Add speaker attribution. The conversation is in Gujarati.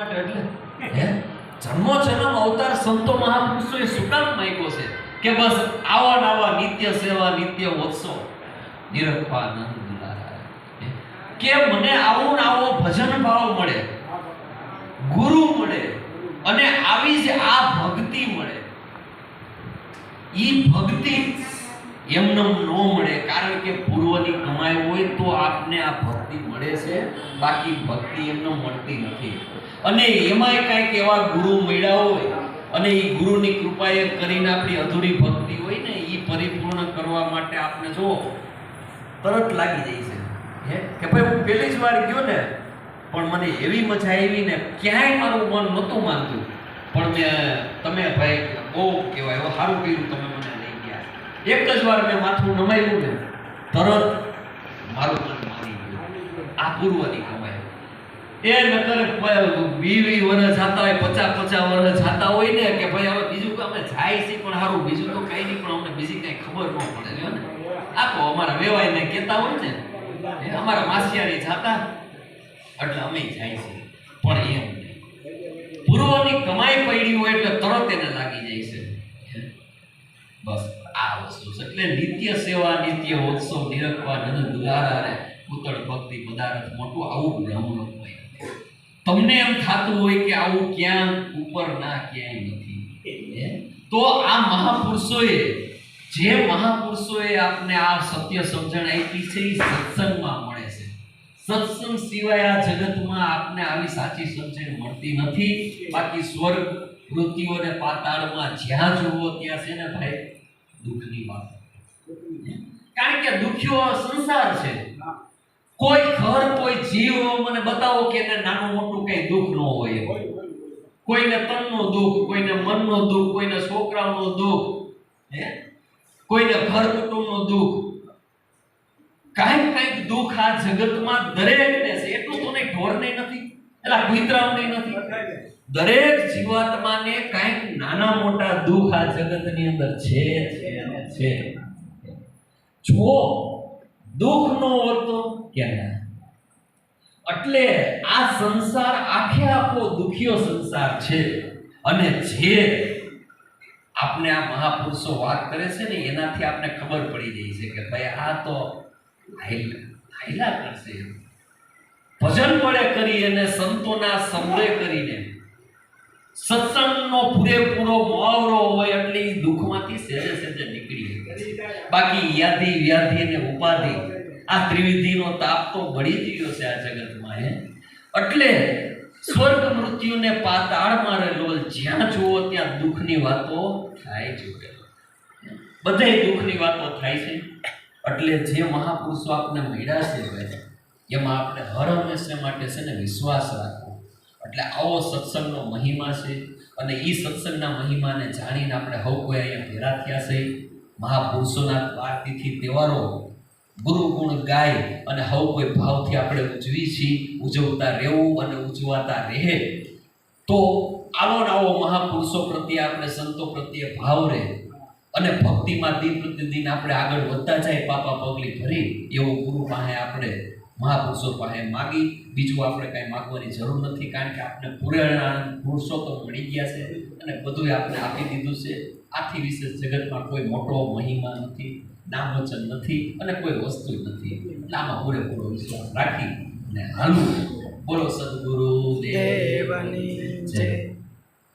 Speaker 1: માટે એટલે. હે? જન્મો અવતાર સંતો મહાપુરુષોએ શું કામ માંગ્યો છે કે બસ આવા ને નિત્ય સેવા, નિત્ય ઉત્સવ. નિરખવાનંદ કે મને આવો આવો ભજન ભાવ મળે, ગુરુ મળે, અને આવી જ આ ભક્તિ મળે. ઈ ભક્તિ એમને ન મળે, કારણ કે પૂર્વની કમાઈ હોય તો આપને આ ભક્તિ મળે છે, બાકી ભક્તિ એમને મળતી નથી. અને એમાંય કાંઈક એવા ગુરુ મળ્યા હોય, અને એ ગુરુની કૃપાએ કરીને આપણી અધૂરી ભક્તિ હોય ને એ પરિપૂર્ણ કરવા માટે આપને જો તરત લાગી જાય છે. હે? કે ભાઈ હું પહેલી જ વાર ગયો ને, પણ મને એવી મજા આવી ને, ક્યાંય મારું મન નહોતું માનતું. પણ મેં, તમે ભાઈ બહુ કહેવાય સારું કર્યું તમે મને. એક જ વાર મેં માથું નમાવ્યું ને, તરત મારું મન માની ગયું. આ પૂર્વની કમાઈ. એ નકર વી વી વર્ષ જાતા હોય, પચાસ પચાસ વર્ષ જાતા હોય ને, કે ભાઈ હવે બીજું કામ જાય છે પણ સારું બીજું તો કઈ નહીં, પણ અમને બીજી કઈ ખબર ન પડે. ને. આ અમારા વેવાય ને કહેતા હોય ને અમારા માસિયારી જાતા, એટલે અમે જાય છે પણ એમ પૂર્વની કમાઈ પડી હોય એટલે તરત એને લાગી જાય. એટલે નિત્ય સેવા, નિત્ય ઉત્સવ નિરખવા નંદ દુલારા રે પુતળ ભક્તિ પદાર્થ મોટું આવું બ્રહ્મલોકમય તમને એમ થતું હોય કે આવું ક્યાં ઉપર ના ક્યાંય નથી. તો આ મહાપુરુષોએ, જે મહાપુરુષોએ આપને આ સત્ય સમજણ આપી છે એ સત્સંગમાં મળે છે. સત્સંગ સિવાય આ જગતમાં આપને આવી સાચી સમજણ મળતી નથી. બાકી સ્વર્ગ અને પાતાળમાં જ્યાં જુઓ ત્યાં છે ને ભાઈ, દુઃખની વાત. કારણ કે દુખ્યો સંસાર છે. કોઈ ઘર કોઈ જીવ મને બતાવો કે એને નાનું મોટું કઈ દુઃખ ન હોય કોઈને તનનો દુઃખ કોઈને મનનો દુઃખ કોઈને છોકરાઓનું દુઃખ હે? કોઈને ઘર કુટુંબનો દુઃખ. કાંઈક કાંઈક દુઃખ આ જગતમાં દરેકને છે. એટલું તો નહીં ઢોરને નથી એલા કુતરાઓને નથી. દરેક જીવાત્માને કાંઈક નાના મોટા દુઃખ આ જગતની અંદર છે છે. જો દુઃખ નો હોતો કે ના એટલે આ સંસાર આખે આખો દુખ્યો સંસાર છે. અને જે આપને આ મહાપુરુષો વાત કરે છે ને, એનાથી આપણે ખબર પડી જાય છે કે ભાઈ આ તો ભજન પડે કરી અને સંતોના સમરે કરીને સત્સંગનો પૂરેપૂરો મુહાવરો હોય એટલે એ દુઃખમાંથી સહેજે સહેજે નીકળી શકે બાકી યાદી વ્યાધિ અને ઉપાધિ, આ ત્રિવિધિનો તાપ તો ભળી ગયો છે આ જગતમાં, હે? એટલે સ્વર્ગ મૃત્યુને પાતાળ મારે લોલ જ્યાં જુઓ ત્યાં દુઃખની વાતો થાય છે બધે દુઃખની વાતો થાય છે. એટલે જે મહાપુરુષો આપણે મળ્યા છે એમાં આપણે હર હંમેશા માટે છે ને વિશ્વાસ રાખવો. એટલે આવો સત્સંગનો મહિમા છે અને એ સત્સંગના મહિમાને જાણીને આપણે હવ કોઈ અહીંયા ભેરા થયા છે. મહાપુરુષોના બાર તિથિ તહેવારો ગુરુગુણ ગાય અને હવ કોઈ ભાવથી આપણે ઉજવી છીએ, ઉજવતા રહેવું અને ઉજવાતા રહે. તો આવો ને આવો મહાપુરુષો પ્રત્યે, આપણે સંતો પ્રત્યે ભાવ રહે. અને ભક્તિમાં દિન પ્રતિદિન આપણે આગળ વધતા જાય પાપા પગલી ભરી એવું ગુરુ પાસે આપણે મહાપુરુષો પાસે માગી. બીજું આપણે કાંઈ માગવાની જરૂર નથી કારણ કે આપણે પૂરેણા પુરુષો તો મળી ગયા છે અને બધું આપણે આપી દીધું છે. આથી વિશેષ જગતમાં કોઈ મોટો મહિમા નથી નામ વચન નથી અને કોઈ વસ્તુ નથી. એટલે આમાં પૂરેપૂરો વિશ્વાસ રાખી અને હાલવું. બોલો સદગુરુ દેવની
Speaker 2: દેવની